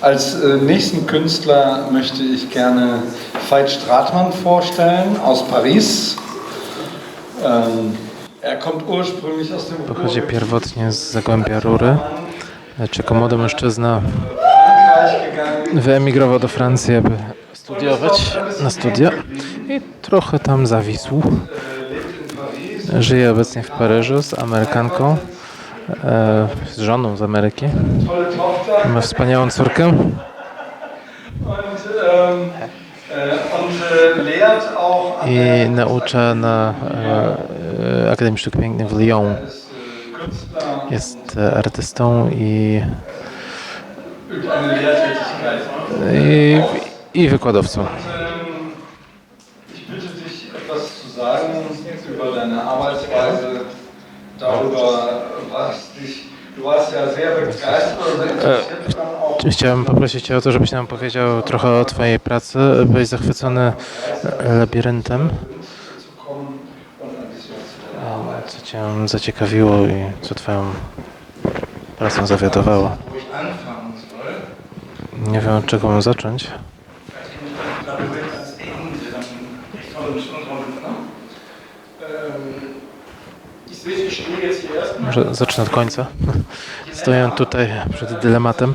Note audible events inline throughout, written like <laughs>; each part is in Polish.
Als äh, nächsten Künstler möchte ich gerne Veit Stratmann vorstellen aus Paris. Ähm, er kommt ursprünglich aus dem Pochodzi pierwotnie z Zagłębia Rury. Lecz jako młody mężczyzna wyemigrował do Francji, aby studiować na studia i trochę tam zawisł. Żyje obecnie w Paryżu z Amerykanką, z żoną z Ameryki. Ma wspaniałą córkę. I naucza na e, e, Akademii Sztuk Pięknych w Lyon. Jest e, artystą i, i, i wykładowcą. Chciałem poprosić Cię o to, żebyś nam powiedział trochę o Twojej pracy. Byłeś zachwycony e, labiryntem. E, Co Cię zaciekawiło i co Twoją pracą zawiadowało. Nie wiem, od czego mam zacząć. Może zacznę od końca. Stoję tutaj przed dylematem,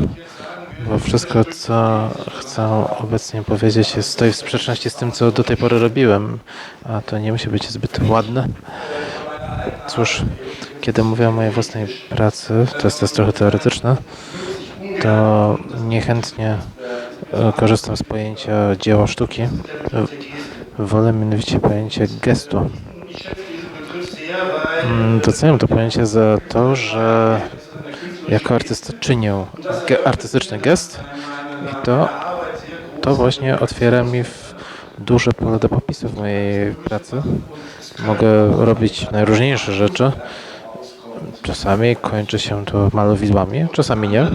bo wszystko, co chcę obecnie powiedzieć, jest, stoi w sprzeczności z tym, co do tej pory robiłem, a to nie musi być zbyt ładne. Cóż, kiedy mówię o mojej własnej pracy, to jest, to jest trochę teoretyczne, to niechętnie e, korzystam z pojęcia dzieła sztuki. Wolę mianowicie pojęcie gestu. Doceniam to pojęcie za to, że jako artysta czynię ge- artystyczny gest i to, to właśnie otwiera mi duże pole do popisu w mojej pracy. Mogę robić najróżniejsze rzeczy. Czasami kończy się to malowidłami, czasami nie.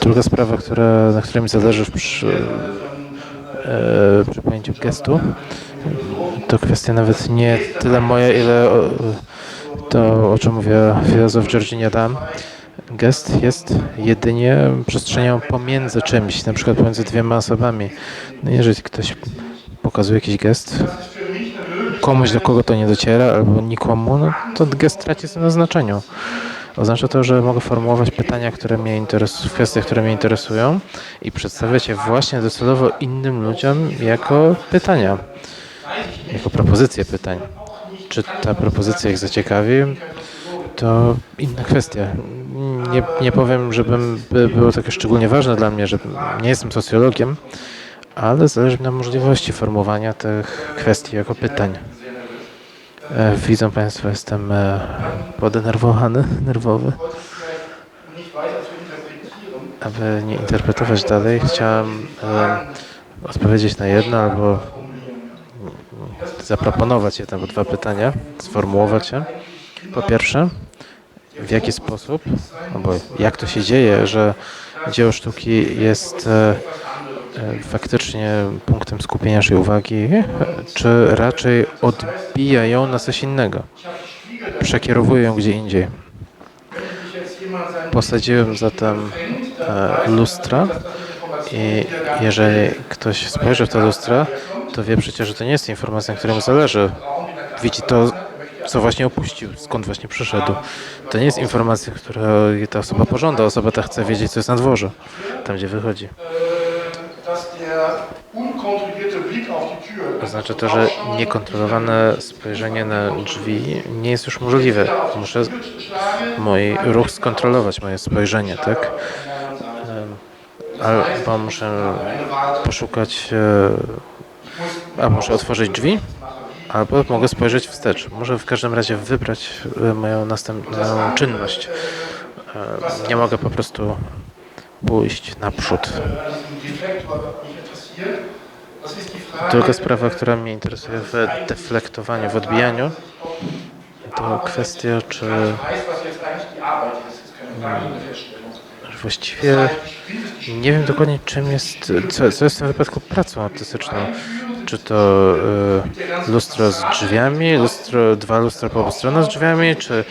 Druga sprawa, która, na której mi zależy przy, e, przy pojęciu gestu, to kwestia nawet nie tyle moja, ile to, o czym mówię filozof Georgina Dam. Gest jest jedynie przestrzenią pomiędzy czymś, na przykład pomiędzy dwiema osobami. No jeżeli ktoś pokazuje jakiś gest, komuś do kogo to nie dociera, albo nikomu, no to gest traci na znaczeniu. Oznacza to, że mogę formułować pytania, które mnie interesują, kwestie, które mnie interesują i przedstawiać je właśnie docelowo innym ludziom jako pytania, jako propozycje pytań. Czy ta propozycja ich zaciekawi, to inna kwestia. Nie, nie powiem, żebym by było takie szczególnie ważne dla mnie, że nie jestem socjologiem, ale zależy mi na możliwości formułowania tych kwestii jako pytań. E, Widzą Państwo, jestem e, podenerwowany, <laughs> nerwowy. Aby nie interpretować dalej, chciałem e, odpowiedzieć na jedno albo zaproponować jedno albo dwa pytania, sformułować je. Po pierwsze, w jaki sposób, albo jak to się dzieje, że dzieło sztuki jest e, e, faktycznie punktem skupienia naszej uwagi, czy raczej odbija ją na coś innego, przekierowuje ją gdzie indziej. Posadziłem zatem e, lustra i jeżeli ktoś spojrzy w te lustra, to wie przecież, że to nie jest informacja, na której mu zależy. Widzi to, co właśnie opuścił, skąd właśnie przyszedł. To nie jest informacja, którą ta osoba pożąda. Osoba ta chce wiedzieć, co jest na dworze, tam gdzie wychodzi. Oznacza to, że niekontrolowane spojrzenie na drzwi nie jest już możliwe. Muszę mój ruch skontrolować, moje spojrzenie, tak? Albo muszę poszukać, e, a muszę otworzyć drzwi, albo mogę spojrzeć wstecz. Muszę w każdym razie wybrać e, moją następną czynność. E, Nie mogę po prostu pójść naprzód. Druga sprawa, która mnie interesuje w deflektowaniu, w odbijaniu, to kwestia, czy że właściwie nie wiem dokładnie czym jest, co, co jest w tym wypadku pracą artystyczną. Czy to y, lustro z drzwiami, lustro, dwa lustra po obu stronach z drzwiami, czy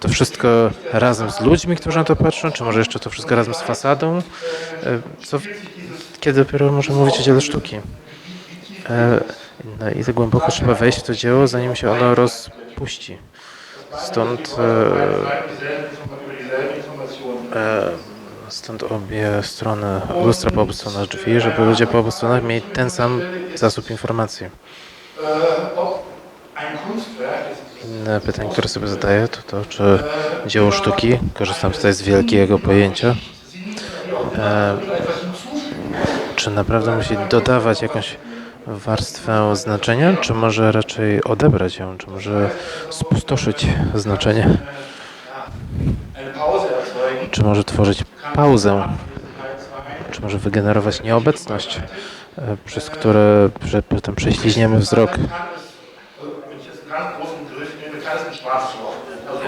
to wszystko razem z ludźmi, którzy na to patrzą, czy może jeszcze to wszystko razem z fasadą? E, Co, kiedy dopiero możemy mówić o dziele sztuki? E, No i tak głęboko trzeba wejść w to dzieło, zanim się ono rozpuści. Stąd, e, e, stąd obie strony lustra po obu stronach drzwi, żeby ludzie po obu stronach mieli ten sam zasób informacji. Inne pytanie, które sobie zadaję, to to, czy dzieło sztuki, korzystam tutaj z wielkiego pojęcia, e, czy naprawdę musi dodawać jakąś warstwę znaczenia, czy może raczej odebrać ją, czy może spustoszyć znaczenie, czy może tworzyć pauzę, czy może wygenerować nieobecność, e, przez które że potem prześlizniemy wzrok.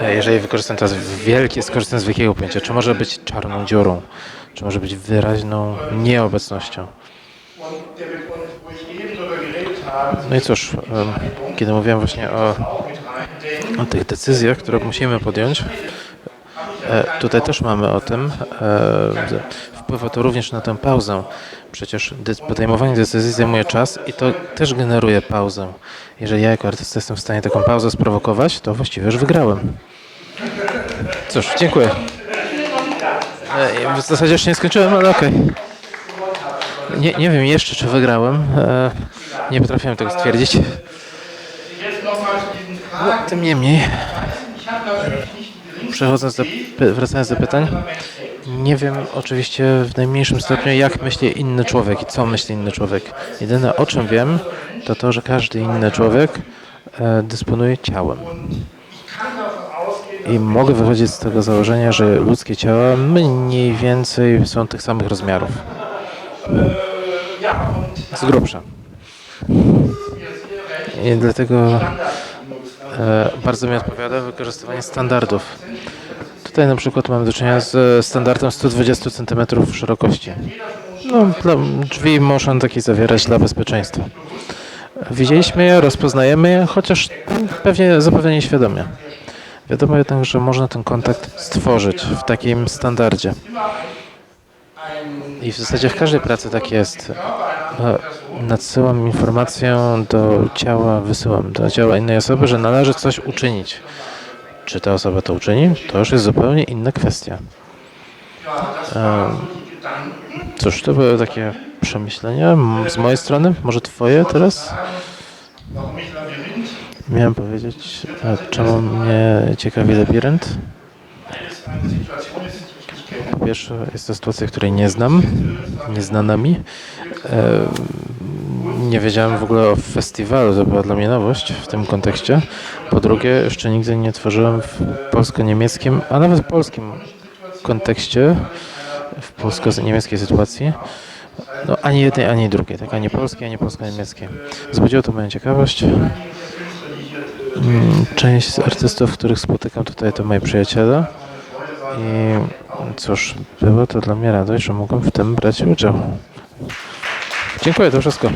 E, Jeżeli wykorzystam teraz wielkie, skorzystam z wielkiego pojęcia, czy może być czarną dziurą, czy może być wyraźną nieobecnością. No i cóż, kiedy mówiłem właśnie o, o tych decyzjach, które musimy podjąć, tutaj też mamy o tym, e, wpływa to również na tę pauzę. Przecież de- podejmowanie decyzji zajmuje czas i to też generuje pauzę. Jeżeli ja jako artysta jestem w stanie taką pauzę sprowokować, to właściwie już wygrałem. Cóż, dziękuję. E, W zasadzie jeszcze nie skończyłem, ale okej. Nie, nie wiem jeszcze, czy wygrałem. E, Nie potrafiłem tego stwierdzić. No, tym niemniej, przechodząc do, wracając do pytań, nie wiem oczywiście w najmniejszym stopniu, jak myśli inny człowiek i co myśli inny człowiek. Jedyne o czym wiem, to to, że każdy inny człowiek e, dysponuje ciałem. I mogę wychodzić z tego założenia, że ludzkie ciała mniej więcej są tych samych rozmiarów. Z grubsza. I dlatego e, bardzo mi odpowiada wykorzystywanie standardów. Tutaj na przykład mamy do czynienia z standardem 120 cm szerokości. No, drzwi muszą takie zawierać dla bezpieczeństwa. Widzieliśmy je, rozpoznajemy je, chociaż pewnie zapewne nieświadomie. Wiadomo jednak, że można ten kontakt stworzyć w takim standardzie. I w zasadzie w każdej pracy tak jest. E, Nadsyłam informację do ciała, wysyłam do ciała innej osoby, że należy coś uczynić. Czy ta osoba to uczyni, to już jest zupełnie inna kwestia. Cóż, to były takie przemyślenia z mojej strony. Może twoje teraz? Miałem powiedzieć, czemu mnie ciekawi labirynt? Po pierwsze, jest to sytuacja, której nie znam, nie znana mi. Nie wiedziałem w ogóle o festiwalu, to była dla mnie nowość w tym kontekście. Po drugie, jeszcze nigdy nie tworzyłem w polsko-niemieckim, a nawet polskim kontekście, w polsko-niemieckiej sytuacji. No, ani jednej, ani drugiej, tak? Ani polskiej, ani polsko-niemieckiej. Wzbudziło to moją ciekawość. Mm, Część z artystów, których spotykam tutaj, to moi przyjaciele. I cóż, było to dla mnie radość, że mogłem w tym brać udział. Dziękuję, to wszystko.